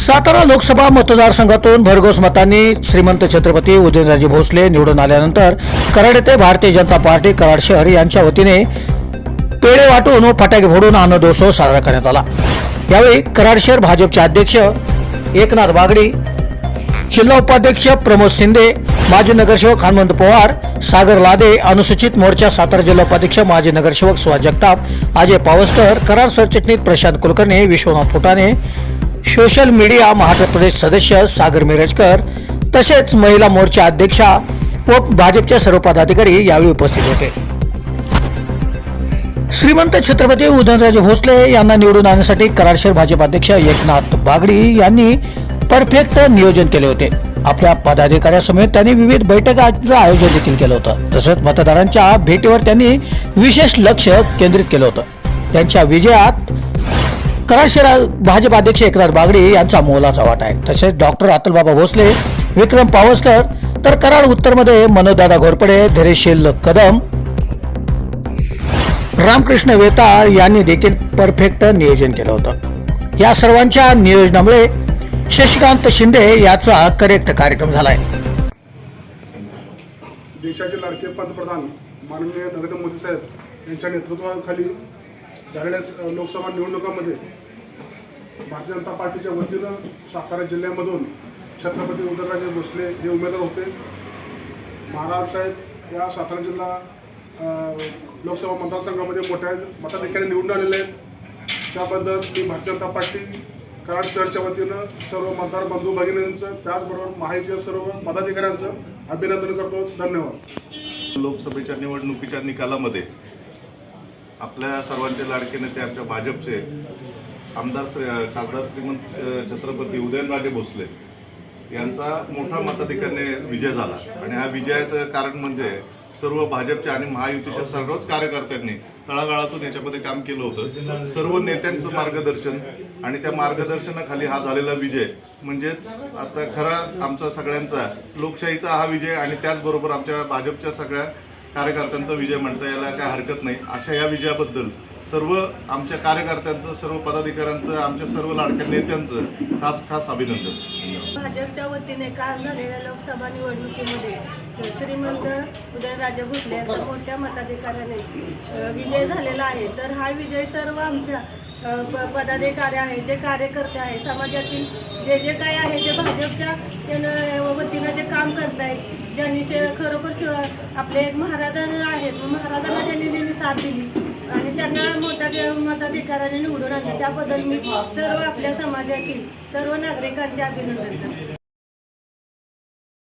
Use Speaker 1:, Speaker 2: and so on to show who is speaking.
Speaker 1: सातारा लोकसभा मतदारसंघातून भरघोस मतांनी श्रीमंत छत्रपती उदयनराजे भोसले निवडून आल्यानंतर कराड येथे भारतीय जनता पार्टी कराड शहर यांच्या वतीने पेढे वाटून व फटाके फोडून आनंदोत्सव साजरा करण्यात आला. यावेळी कराड शहर भाजपचे अध्यक्ष एकनाथ बागडी जिल्हा उपाध्यक्ष प्रमोद शिंदे माजी नगरसेवक हनुमंत पवार सागर लादे अनुसूचित मोर्चा सातारा जिल्हा उपाध्यक्ष माजी नगरसेवक सुहास जगताप अजय पावसकर कराड सरचिटणीस प्रशांत कुलकर्णी विश्वनाथ फुटाणे सोशल मीडिया महाराष्ट्र प्रदेश सदस्य सागर मिरजकर तसेच महिला मोर्चा अध्यक्षा व भाजपचे सर्व पदाधिकारी यावेळी उपस्थित होते. श्रीमंत छत्रपती उदयनराजे भोसले यांना निवडून आणण्यासाठी कराडशहर भाजप अध्यक्ष एकनाथ बागडी यांनी परफेक्ट नियोजन केले होते. आपल्या पदाधिकाऱ्यासमोर त्यांनी विविध बैठकांचं आयोजन देखील केलं होतं. तसंच मतदारांच्या भेटीवर त्यांनी विशेष लक्ष केंद्रित केलं होतं. त्यांच्या विजयात कराड शहरात भाजप अध्यक्ष एकनाथ बागडे यांचा मोलाचा वाटा आहे. तसेच डॉक्टर अतुलबाबा भोसले विक्रम पावसकर तर कराड उत्तरमध्ये मनोजदादा घोरपडे धैर्यशील कदम रामकृष्ण वेताळ यांनी देखील परफेक्ट नियोजन केलं होतं. या सर्वांच्या नियोजनामुळे शशिकांत शिंदे याचा करेक्ट कार्यक्रम झालाय.
Speaker 2: देशाचे लाडके पंतप्रधान माननीय नरेंद्र मोदी साहेब यांच्या नेतृत्वाखाली झालेल्या लोकसभा निवडणुकामध्ये भारतीय जनता पार्टीच्या वतीनं सातारा जिल्ह्यामधून छत्रपती उदयराजे भोसले हे उमेदवार होते. महाराज साहेब या सातारा जिल्हा लोकसभा मतदारसंघामध्ये मोठ्या मताधिकारी निवडून आलेले आहेत. त्याबद्दल मी भारतीय जनता पार्टी कराड शहरच्या वतीनं सर्व मतदार बंधू भगिनींचं त्याचबरोबर माहिती सर्व पदाधिकाऱ्यांचं अभिनंदन करतो. धन्यवाद.
Speaker 3: लोकसभेच्या निवडणुकीच्या निकालामध्ये आपल्या सर्वांचे लाडके नेते आमच्या भाजपचे आमदार श्री खासदार श्रीमंत छत्रपती उदयनराजे भोसले यांचा मोठा मताधिक्याने विजय झाला. आणि हा विजयाचं कारण म्हणजे सर्व भाजपच्या आणि महायुतीच्या सर्वच कार्यकर्त्यांनी तळागाळातून याच्यामध्ये काम केलं होतं. सर्व नेत्यांचं मार्गदर्शन आणि त्या मार्गदर्शनाखाली हा झालेला विजय म्हणजेच आता खरा आमचा सगळ्यांचा लोकशाहीचा हा विजय आणि त्याचबरोबर आमच्या भाजपच्या सगळ्या कार्यकर्त्यांचा विजय म्हणता यायला काय हरकत नाही. अशा या विजयाबद्दल सर्व आमच्या कार्यकर्त्यांचं सर्व पदाधिकाऱ्यांचं आमच्या सर्व लाडक्या नेत्यांचं खास खास अभिनंदन.
Speaker 4: भाजपच्या वतीने काल झालेल्या लोकसभा निवडणुकीमध्ये श्रीमंत उदयनराजे भोसले यांचा मोठ्या मताधिकाऱ्याने विजय झालेला आहे. तर हा विजय सर्व आमच्या पदाधिकारी आहे जे कार्यकर्ते आहे समाजातील जे जे काय आहे जे भाजपच्या वतीनं जे काम करत आहेत ज्यांनी शे खरोखर आपले एक महाराजांना आहेत. महाराजांना त्यांनी नेहमी साथ दिली आणि त्यांना मोठ्या मताधिकाराने निवडून आणले. त्याबद्दल मी सर्व आपल्या समाजातील सर्व नागरिकांचे अभिनंदन करते.